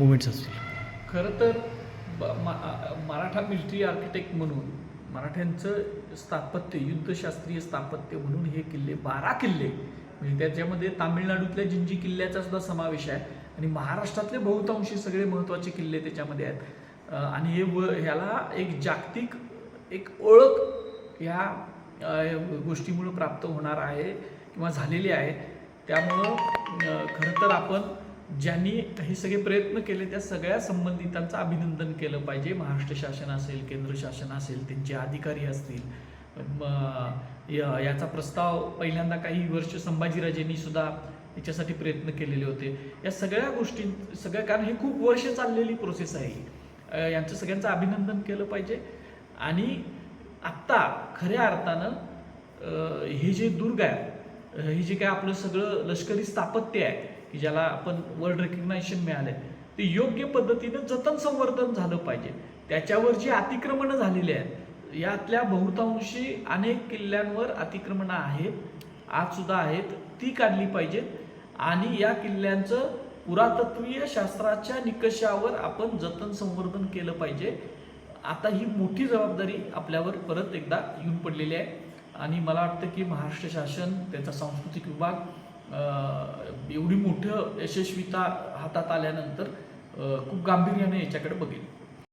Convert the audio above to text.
Movements असतील. खरं तर ब- मराठा मिलिटरी आर्किटेक्ट म्हणून मराठ्यांचं स्थापत्य युद्धशास्त्रीय स्थापत्य म्हणून हे किल्ले बारा किल्ले म्हणजे त्याच्यामध्ये तामिळनाडूतल्या जिंजी किल्ल्याचा सुद्धा समावेश आहे. आणि महाराष्ट्रातले बहुतांशी सगळे महत्त्वाचे किल्ले त्याच्यामध्ये आहेत. आणि हे व ह्याला एक जागतिक एक ओळख ह्या गोष्टीमुळं प्राप्त होणार आहे किंवा झालेली आहे. त्यामुळं खरं तर आपण ज्यांनी हे सगळे प्रयत्न केले त्या सगळ्या संबंधितांचं अभिनंदन केलं पाहिजे. महाराष्ट्र शासन असेल केंद्र शासन असेल त्यांचे अधिकारी असतील. या- याचा प्रस्ताव पहिल्यांदा काही वर्ष संभाजीराजेंनी सुद्धा याच्यासाठी प्रयत्न केलेले होते. या सगळ्या गोष्टी सगळ्या कारण ही खूप वर्ष चाललेली प्रोसेस आहे ही. यांचं सगळ्यांचं अभिनंदन केलं पाहिजे. आणि आत्ता खऱ्या अर्थानं हे जे दुर्ग आहे हे जे काय आपलं सगळं लष्करी स्थापत्य आहे की ज्याला आपण वर्ल्ड रेकग्नायझेशन आहे ते योग्य पद्धतीनं जतन संवर्धन झालं पाहिजे. त्याच्यावर जी अतिक्रमणं झालेली आहेत यातल्या बहुतांशी अनेक किल्ल्यांवर अतिक्रमणं आहेत आज सुद्धा आहेत ती काढली पाहिजेत. आणि या किल्ल्यांचं पुरातत्वीय शास्त्राच्या निकषावर आपण जतन संवर्धन केलं पाहिजे. आता ही मोठी जबाबदारी आपल्यावर परत एकदा येऊन पडलेली आहे. आणि मला वाटतं की महाराष्ट्र शासन त्याचा सांस्कृतिक विभाग एवढी मोठं यशस्वीता हातात आल्यानंतर खूप गांभीर्याने याच्याकडे बघेल